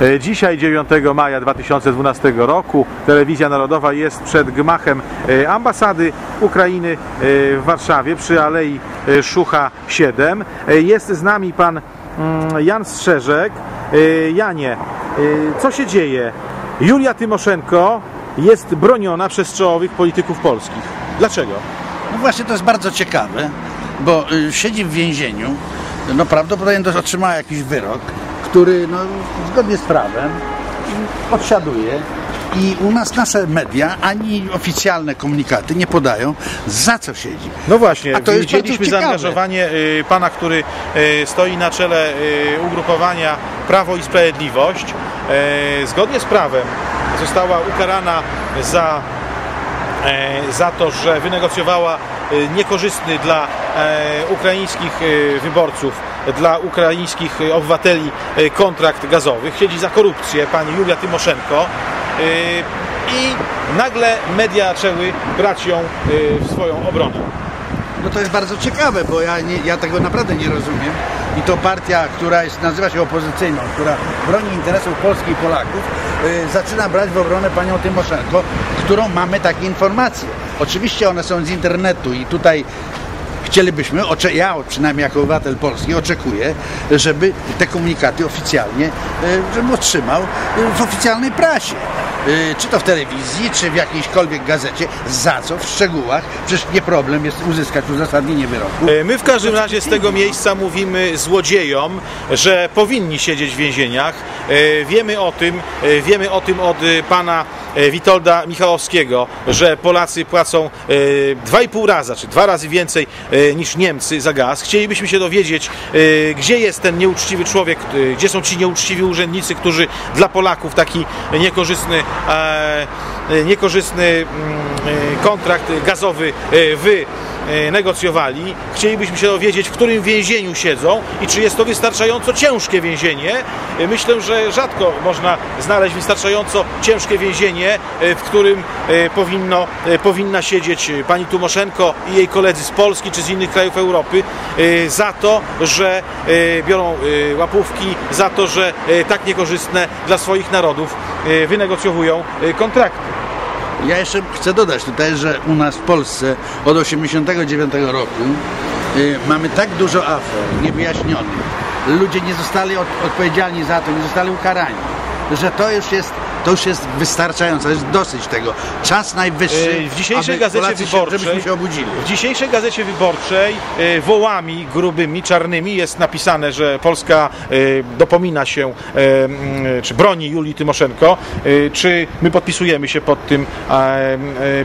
E, Dzisiaj, 9 maja 2012 roku, Telewizja Narodowa jest przed gmachem e, ambasady Ukrainy e, w Warszawie przy Alei Szucha 7. E, Jest z nami pan mm, Jan Strzeżek. Janie, co się dzieje? Julia Tymoszenko jest broniona przez czołowych polityków polskich. Dlaczego? No właśnie to jest bardzo ciekawe, bo y, siedzi w więzieniu, no prawdopodobnie otrzymała jakiś wyrok, który no, zgodnie z prawem odsiaduje i u nas nasze media ani oficjalne komunikaty nie podają za co siedzi. No właśnie, A to jest widzieliśmy zaangażowanie y, pana, który y, stoi na czele y, ugrupowania Prawo i Sprawiedliwość. Y, Zgodnie z prawem została ukarana za, e, za to, że wynegocjowała y, niekorzystny dla ukraińskich y, wyborców, dla ukraińskich obywateli y, kontrakt gazowy. Siedzi za korupcję pani Julia Tymoszenko. y, I nagle media zaczęły brać ją y, w swoją obronę. No to jest bardzo ciekawe, bo ja, nie, ja tego naprawdę nie rozumiem. I to partia, która jest, nazywa się opozycyjną, która broni interesów Polski i Polaków, zaczyna brać w obronę panią Tymoszenko, którą mamy takie informacje. Oczywiście one są z internetu i tutaj chcielibyśmy, ja przynajmniej jako obywatel polski oczekuję, żeby te komunikaty oficjalnie, y, żebym otrzymał y, w oficjalnej prasie. Y, Czy to w telewizji, czy w jakiejśkolwiek gazecie, za co w szczegółach, przecież nie problem jest uzyskać uzasadnienie wyroku. E, My w każdym razie z tego miejsca mówimy złodziejom, że powinni siedzieć w więzieniach. E, Wiemy o tym, e, wiemy o tym od pana Witolda Michałowskiego, że Polacy płacą e, dwa i pół raza, czy dwa razy więcej niż Niemcy za gaz. Chcielibyśmy się dowiedzieć, gdzie jest ten nieuczciwy człowiek, gdzie są ci nieuczciwi urzędnicy, którzy dla Polaków taki niekorzystny, niekorzystny mm, e, kontrakt gazowy e, wy e, negocjowali. Chcielibyśmy się dowiedzieć, w którym więzieniu siedzą i czy jest to wystarczająco ciężkie więzienie. E, Myślę, że rzadko można znaleźć wystarczająco ciężkie więzienie, e, w którym e, powinno, e, powinna siedzieć e, pani Tumoszenko i jej koledzy z Polski czy z innych krajów Europy e, za to, że e, biorą e, łapówki, za to, że e, tak niekorzystne dla swoich narodów e, wynegocjowują e, kontrakty. Ja jeszcze chcę dodać tutaj, że u nas w Polsce od 1989 roku y, mamy tak dużo afer niewyjaśnionych. Ludzie nie zostali od, odpowiedzialni za to, nie zostali ukarani, że to już jest, to już jest wystarczające, jest dosyć tego. Czas najwyższy, E, W dzisiejszej gazecie wyborczej, się, żebyśmy się obudzili. w dzisiejszej gazecie wyborczej e, wołami grubymi, czarnymi jest napisane, że Polska e, dopomina się, mm, czy broni Julii Tymoszenko. Czy my podpisujemy się pod tym,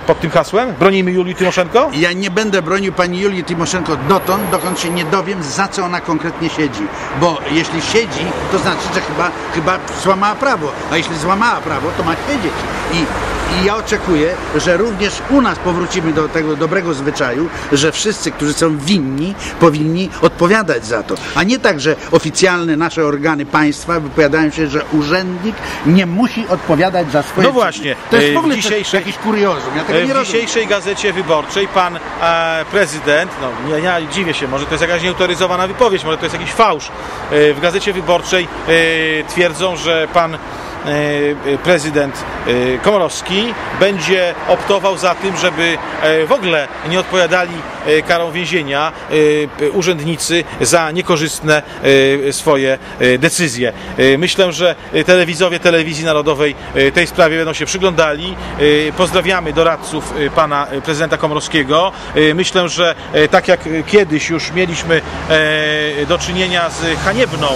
pod tym hasłem? Bronimy Julii Tymoszenko? Ja nie będę bronił pani Julii Tymoszenko dotąd, dokąd się nie dowiem, za co ona konkretnie siedzi. Bo jeśli siedzi, to znaczy, że chyba, chyba złamała prawo. A jeśli złamała prawo, to ma siedzieć. I, I ja oczekuję, że również u nas powrócimy do tego dobrego zwyczaju, że wszyscy, którzy są winni, powinni odpowiadać za to. A nie tak, że oficjalne nasze organy państwa wypowiadają się, że urzędnik nie musi odpowiadać za swoje No właśnie, To jest e, w ogóle dzisiejszej- jakiś kuriozum. Ja tego E, nie W rozumiem. dzisiejszej gazecie wyborczej pan e, prezydent, no nie, ja dziwię się, może to jest jakaś nieautoryzowana wypowiedź, może to jest jakiś fałsz. E, w gazecie wyborczej e, twierdzą, że pan prezydent e, Komorowski będzie optował za tym, żeby e, w ogóle nie odpowiadali e, karą więzienia e, urzędnicy za niekorzystne e, swoje e, decyzje. E, Myślę, że e, telewizowie telewizji narodowej e, tej sprawie będą się przyglądali. E, Pozdrawiamy doradców e, pana e, prezydenta Komorowskiego. E, Myślę, że e, tak jak e, kiedyś już mieliśmy e, do czynienia z haniebną,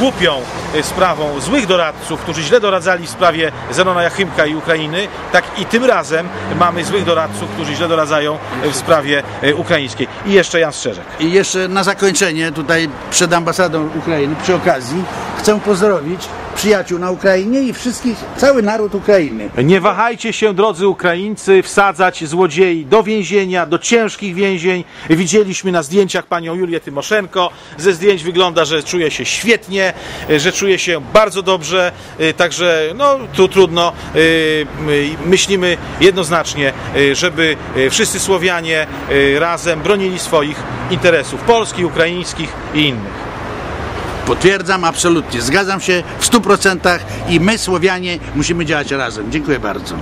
głupią e, sprawą złych doradców, którzy źle doradzali w sprawie Zenona Jachymka i Ukrainy, tak i tym razem mamy złych doradców, którzy źle doradzają w sprawie e, ukraińskiej. I jeszcze Jan Strzeżek. I jeszcze na zakończenie tutaj przed ambasadą Ukrainy przy okazji chcę pozdrowić przyjaciół na Ukrainie i wszystkich, cały naród Ukrainy. Nie wahajcie się, drodzy Ukraińcy, wsadzać złodziei do więzienia, do ciężkich więzień. Widzieliśmy na zdjęciach panią Julię Tymoszenko. Ze zdjęć wygląda, że czuje się świetnie, że czuje się bardzo dobrze. y, Także no, tu trudno. y, my Myślimy jednoznacznie, y, żeby y, wszyscy Słowianie y, razem bronili swoich interesów polskich, ukraińskich i innych. Potwierdzam absolutnie, zgadzam się w 100% i my Słowianie musimy działać razem. Dziękuję bardzo.